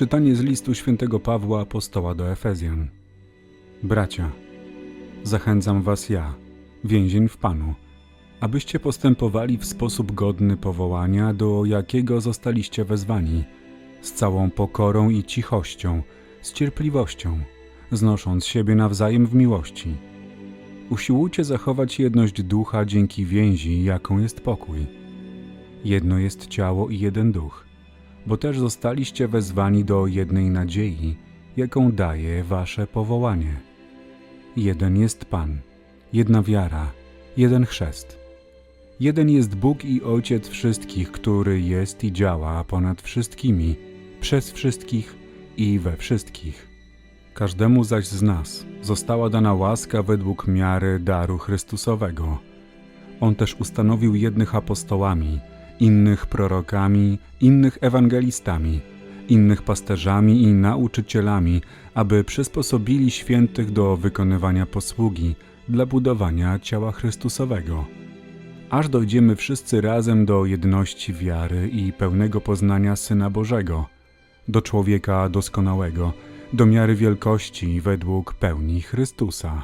Czytanie z listu świętego Pawła apostoła do Efezjan. Bracia, zachęcam was ja, więzień w Panu, abyście postępowali w sposób godny powołania, do jakiego zostaliście wezwani, z całą pokorą i cichością, z cierpliwością, znosząc siebie nawzajem w miłości. Usiłujcie zachować jedność ducha dzięki więzi, jaką jest pokój. Jedno jest ciało i jeden duch, bo też zostaliście wezwani do jednej nadziei, jaką daje wasze powołanie. Jeden jest Pan, jedna wiara, jeden chrzest. Jeden jest Bóg i Ojciec wszystkich, który jest i działa ponad wszystkimi, przez wszystkich i we wszystkich. Każdemu zaś z nas została dana łaska według miary daru Chrystusowego. On też ustanowił jednych apostołami, innych prorokami, innych ewangelistami, innych pasterzami i nauczycielami, aby przysposobili świętych do wykonywania posługi dla budowania ciała Chrystusowego. Aż dojdziemy wszyscy razem do jedności wiary i pełnego poznania Syna Bożego, do człowieka doskonałego, do miary wielkości według pełni Chrystusa.